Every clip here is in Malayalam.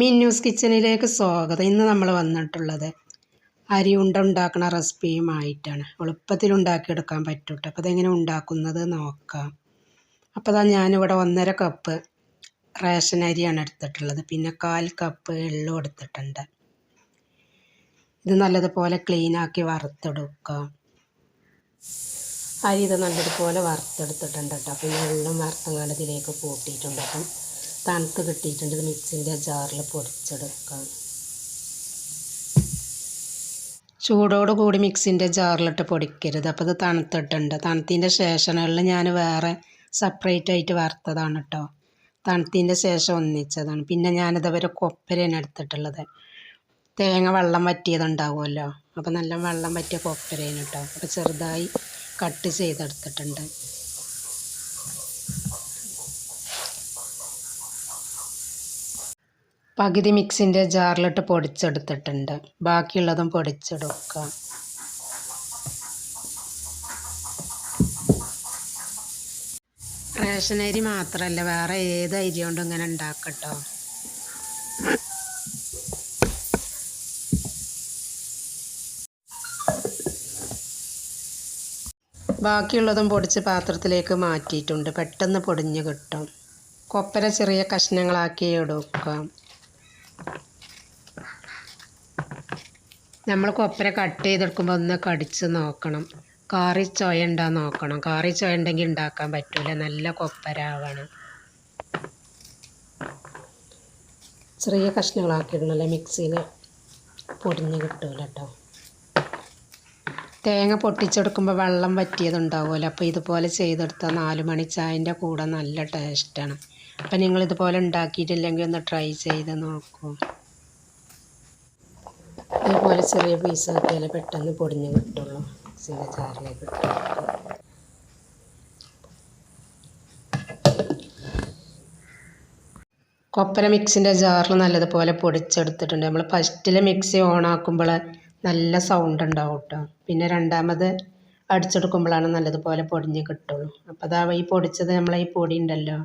മിന്നൂസ് കിച്ചണിലേക്ക് സ്വാഗതം. ഇന്ന് നമ്മൾ വന്നിട്ടുള്ളത് അരി ഉണ്ട ഉണ്ടാക്കുന്ന റെസിപ്പിയുമായിട്ടാണ്. എളുപ്പത്തിൽ ഉണ്ടാക്കിയെടുക്കാൻ പറ്റും അപ്പോൾ അതെങ്ങനെ ഉണ്ടാക്കുന്നത് നോക്കാം. അപ്പോൾ അതാ ഞാനിവിടെ ഒന്നര കപ്പ് റേഷൻ അരിയാണ് എടുത്തിട്ടുള്ളത്. പിന്നെ കാൽ കപ്പ് എള്ളും എടുത്തിട്ടുണ്ട്. ഇത് നല്ലതുപോലെ ക്ലീനാക്കി വറുത്തെടുക്കാം അരി ഇത് നല്ലതുപോലെ വറുത്തെടുത്തിട്ടുണ്ട് കേട്ടോ. ഈ എള്ളും വറുത്തങ്ങാണ്ട് ഇതിലേക്ക് കൂട്ടിയിട്ടുണ്ട്. അപ്പം തണുത്ത് കിട്ടിയിട്ടുണ്ട്. മിക്സിന്റെ ജാറിൽ പൊടിച്ചെടുക്കാം ചൂടോട് കൂടി മിക്സിന്റെ ജാറിലിട്ട് പൊടിക്കരുത്. അപ്പോൾ ഇത് തണുത്തിട്ടുണ്ട്. തണുത്തതിന്റെ ശേഷങ്ങളിൽ ഞാൻ വേറെ സെപ്പറേറ്റ് ആയിട്ട് വറുത്തതാണ് കേട്ടോ തണുത്തതിന്റെ ശേഷം ഒന്നിച്ചതാണ്. പിന്നെ ഞാനിത് വരെ കൊപ്പരയാണ് എടുത്തിട്ടുള്ളത്. തേങ്ങ വെള്ളം വറ്റിയതുണ്ടാവുമല്ലോ. അപ്പോൾ നല്ല വെള്ളം വറ്റിയ കൊപ്പരയാണ് കേട്ടോ അപ്പോൾ ചെറുതായി കട്ട് ചെയ്തെടുത്തിട്ടുണ്ട്. പകുതി മിക്സിന്റെ ജാറിലിട്ട് പൊടിച്ചെടുത്തിട്ടുണ്ട്. ബാക്കിയുള്ളതും പൊടിച്ചെടുക്കാം റേഷൻ അരി മാത്രമല്ല വേറെ ഏത് അരി കൊണ്ടും ഇങ്ങനെ ഉണ്ടാക്കട്ടോ. ബാക്കിയുള്ളതും പൊടിച്ച് പാത്രത്തിലേക്ക് മാറ്റിയിട്ടുണ്ട്. പെട്ടെന്ന് പൊടിഞ്ഞ് കിട്ടും. കൊപ്പര ചെറിയ കഷ്ണങ്ങളാക്കി എടുക്കാം. നമ്മൾ കൊപ്പര കട്ട് ചെയ്തെടുക്കുമ്പോൾ ഒന്ന് കടിച്ച് നോക്കണം. കാറി ചോയ ഉണ്ടാ നോക്കണം. കാറി ചോയ ഉണ്ടെങ്കിൽ ഉണ്ടാക്കാൻ പറ്റില്ല നല്ല കൊപ്പര ആവണം ചെറിയ കഷ്ണങ്ങളാക്കിയിടണല്ലേ മിക്സിയിൽ പൊടിഞ്ഞ് കിട്ടൂല കേട്ടോ തേങ്ങ പൊട്ടിച്ചെടുക്കുമ്പോൾ വെള്ളം വറ്റിയതുണ്ടാവുമല്ലോ. അപ്പോൾ ഇതുപോലെ ചെയ്തെടുത്താൽ നാല് മണി ചായന്റെ കൂടെ നല്ല ടേസ്റ്റാണ് അപ്പം നിങ്ങൾ ഇതുപോലെ ഉണ്ടാക്കിയിട്ടില്ലെങ്കിൽ ഒന്ന് ട്രൈ ചെയ്ത് നോക്കൂ. ഇതുപോലെ ചെറിയ പീസാക്കിയാലേ പെട്ടെന്ന് പൊടിഞ്ഞ് കിട്ടുള്ളൂ. മിക്സിന്റെ ചാറിലേക്ക് ഇട്ട്. കൊപ്പര മിക്സിന്റെ ജാറിൽ നല്ലതുപോലെ പൊടിച്ചെടുത്തിട്ടുണ്ട്. നമ്മൾ ഫസ്റ്റിൽ മിക്സി ഓൺ ആക്കുമ്പോൾ നല്ല സൗണ്ട് ഉണ്ടാവും കേട്ടോ പിന്നെ രണ്ടാമത് അടിച്ചെടുക്കുമ്പോഴാണ് നല്ലതുപോലെ പൊടിഞ്ഞ് കിട്ടുള്ളൂ. അപ്പോൾ അതാ ഈ പൊടിച്ചത് നമ്മളെ ഈ പൊടി ഉണ്ടല്ലോ.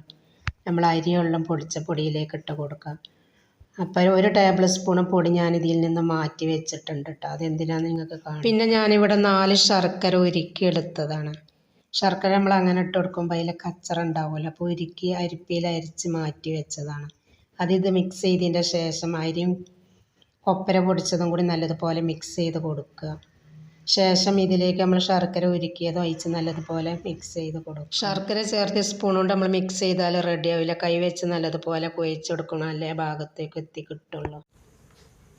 നമ്മൾ അരി വെള്ളം പൊടിച്ച പൊടിയിലേക്ക് ഇട്ട് കൊടുക്കുക. അപ്പോൾ ഒരു ടേബിൾ സ്പൂൺ പൊടി ഞാൻ ഇതിൽ നിന്ന് മാറ്റി വെച്ചിട്ടുണ്ട് കേട്ടോ. അതെന്തിനാന്ന് നിങ്ങൾക്ക് കാണാം. പിന്നെ ഞാനിവിടെ നാല് ശർക്കര ഉരുക്കി എടുത്തതാണ് ശർക്കര നമ്മൾ അങ്ങനെ ഇട്ട് കൊടുക്കുമ്പോൾ അതിൽ കച്ചറ ഉണ്ടാവുമല്ലോ. അപ്പോൾ ഉരുക്കി അരിപ്പിയിൽ അരിച്ച് മാറ്റി വെച്ചതാണ്. അതിത് മിക്സ് ചെയ്തതിന്റെ ശേഷം അരിയും കൊപ്പര പൊടിച്ചതും കൂടി നല്ലതുപോലെ മിക്സ് ചെയ്ത് കൊടുക്കുക. ശേഷം ഇതിലേക്ക് നമ്മൾ ശർക്കര ഉരുക്കിയതും ഒഴിച്ച് നല്ലതുപോലെ മിക്സ് ചെയ്ത് കൊടുക്കും. ശർക്കര ചേർത്ത് സ്പൂൺ കൊണ്ട് നമ്മൾ മിക്സ് ചെയ്താൽ റെഡി ആവില്ല. കൈ വെച്ച് നല്ലതുപോലെ കുഴച്ചെടുക്കണം. അല്ലേ? ഭാഗത്തേക്ക് എത്തി കിട്ടുള്ളൂ.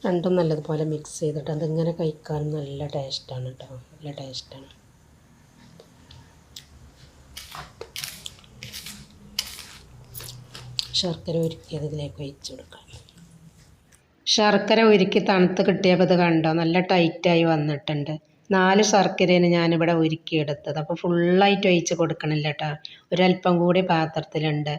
രണ്ടും നല്ലതുപോലെ മിക്സ് ചെയ്തിട്ട് അതിങ്ങനെ കഴിക്കാൻ നല്ല ടേസ്റ്റാണ് കേട്ടോ നല്ല ടേസ്റ്റാണ് ശർക്കര ഉരുക്കിയത് ഇതിലേക്ക് ഒഴിച്ച് ശർക്കര ഉരുക്കി തണുത്ത് കിട്ടിയപ്പോൾ ഇത് കണ്ടോ? നല്ല ടൈറ്റായി വന്നിട്ടുണ്ട്. നാല് ശർക്കരയാണ് ഞാനിവിടെ ഉരുക്കിയെടുത്തത്. അപ്പോൾ ഫുള്ളായിട്ട് ഒഴിച്ച് കൊടുക്കണില്ല കേട്ടോ ഒരല്പം കൂടി പാത്രത്തിലുണ്ട്.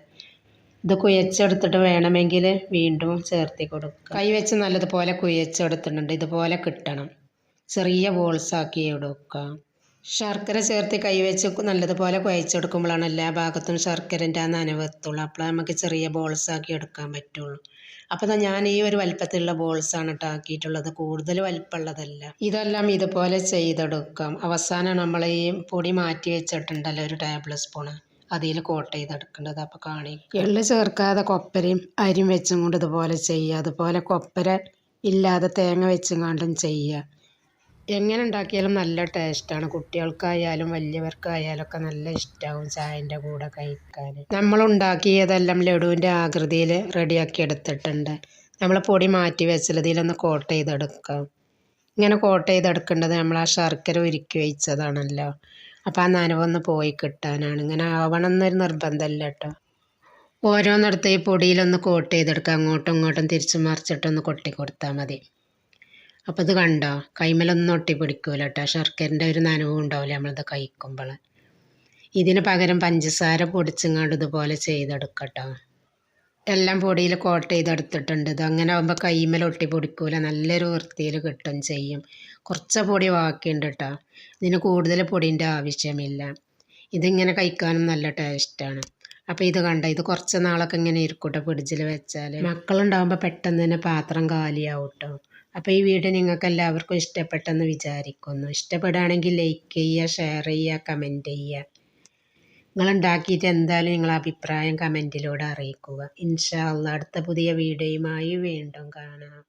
ഇത് കുഴച്ചെടുത്തിട്ട് വേണമെങ്കിൽ വീണ്ടും ചേർത്തി കൊടുക്കുക കൈ വെച്ച് നല്ലതുപോലെ കുഴച്ചെടുത്തിട്ടുണ്ട്. ഇതുപോലെ കിട്ടണം. ചെറിയ ബോൾസാക്കി എടുക്കുക ശർക്കര ചേർത്ത് കൈ വെച്ച് നല്ലതുപോലെ കുഴച്ചെടുക്കുമ്പോഴാണ് എല്ലാ ഭാഗത്തും ശർക്കരന്റെ ആ നനവ് എത്തുള്ളൂ അപ്പോൾ നമുക്ക് ചെറിയ ബോൾസ് ആക്കി എടുക്കാൻ പറ്റുള്ളൂ. അപ്പോൾ ഞാൻ ഈ ഒരു വലിപ്പത്തിലുള്ള ബോൾസാണ് കേട്ടോ ആക്കിയിട്ടുള്ളത്. കൂടുതൽ വലിപ്പമുള്ളതല്ല. ഇതെല്ലാം ഇതുപോലെ ചെയ്തെടുക്കാം. അവസാനം നമ്മൾ ഈ പൊടി മാറ്റി വെച്ചിട്ടുണ്ടല്ലോ ഒരു ടേബിൾ സ്പൂണ് അതിൽ കോട്ട് ചെയ്തെടുക്കേണ്ടത്. അപ്പോൾ കാണി. എള്ള് ചേർക്കാതെ കൊപ്പരയും അരിയും വെച്ചും കൊണ്ട് ഇതുപോലെ ചെയ്യുക. അതുപോലെ കൊപ്പര ഇല്ലാതെ തേങ്ങ വെച്ചും കൊണ്ടും ചെയ്യുക. എങ്ങനെ ഉണ്ടാക്കിയാലും നല്ല ടേസ്റ്റാണ് കുട്ടികൾക്കായാലും വലിയവർക്കായാലും ഒക്കെ നല്ല ഇഷ്ടമാവും ചായന്റെ കൂടെ കഴിക്കാൻ. നമ്മൾ ഉണ്ടാക്കിയതെല്ലാം ലഡുവിന്റെ ആകൃതിയിൽ റെഡിയാക്കി എടുത്തിട്ടുണ്ട്. നമ്മൾ പൊടി മാറ്റി വെച്ചതിലൊന്ന് കോട്ട് ചെയ്തെടുക്കാം. ഇങ്ങനെ കോട്ട് ചെയ്തെടുക്കേണ്ടത് നമ്മൾ ആ ശർക്കര ഉരുക്കി വെച്ചതാണല്ലോ. അപ്പോൾ ആ നനവൊന്ന് പോയി കിട്ടാനാണ്. ഇങ്ങനെ ആവണം എന്നൊരു നിർബന്ധമില്ല കേട്ടോ. ഓരോന്നിടത്ത് ഈ പൊടിയിലൊന്ന് കോട്ട് ചെയ്തെടുക്കുക അങ്ങോട്ടും ഇങ്ങോട്ടും തിരിച്ചു മറിച്ചിട്ടൊന്ന് കൊട്ടി കൊടുത്താൽ മതി. അപ്പോൾ ഇത് കണ്ടോ? കൈമലൊന്നും ഒട്ടി പിടിക്കൂല കേട്ടോ ശർക്കരന്റെ ഒരു നനവും ഉണ്ടാവില്ല നമ്മളിത് കഴിക്കുമ്പോൾ ഇതിന് പകരം പഞ്ചസാര പൊടിച്ചിങ്ങാണ്ട് ഇതുപോലെ ചെയ്തെടുക്കട്ടോ. എല്ലാം പൊടിയിൽ കോട്ട് ചെയ്തെടുത്തിട്ടുണ്ട്. ഇത് അങ്ങനെ ആകുമ്പോൾ കൈമേൽ ഒട്ടി പിടിക്കൂല നല്ലൊരു വൃത്തിയിൽ കിട്ടും ചെയ്യും. കുറച്ച് പൊടി ബാക്കിയുണ്ട് കേട്ടോ ഇതിന് കൂടുതൽ പൊടിന്റെ ആവശ്യമില്ല. ഇതിങ്ങനെ കഴിക്കാനും നല്ല ടേസ്റ്റാണ്. അപ്പോൾ ഇത് കണ്ട? ഇത് കുറച്ച് നാളൊക്കെ ഇങ്ങനെ ഇരിക്കൂട്ടോ ഫ്രിഡ്ജിൽ വെച്ചാൽ മക്കളുണ്ടാകുമ്പോൾ പെട്ടെന്ന് തന്നെ പാത്രം കാലിയാവും കേട്ടോ അപ്പോൾ ഈ വീഡിയോ നിങ്ങൾക്ക് എല്ലാവർക്കും ഇഷ്ടപ്പെട്ടെന്ന് വിചാരിക്കുന്നു. ഇഷ്ടപ്പെടുകയാണെങ്കിൽ ലൈക്ക് ചെയ്യുക ഷെയർ ചെയ്യുക കമന്റ് ചെയ്യുക. നിങ്ങൾ ഉണ്ടാക്കിയിട്ട് എന്തായാലും നിങ്ങളെ അഭിപ്രായം കമന്റിലൂടെ അറിയിക്കുക. ഇൻഷാ അള്ളാ അടുത്ത പുതിയ വീഡിയോയുമായി വീണ്ടും കാണാം.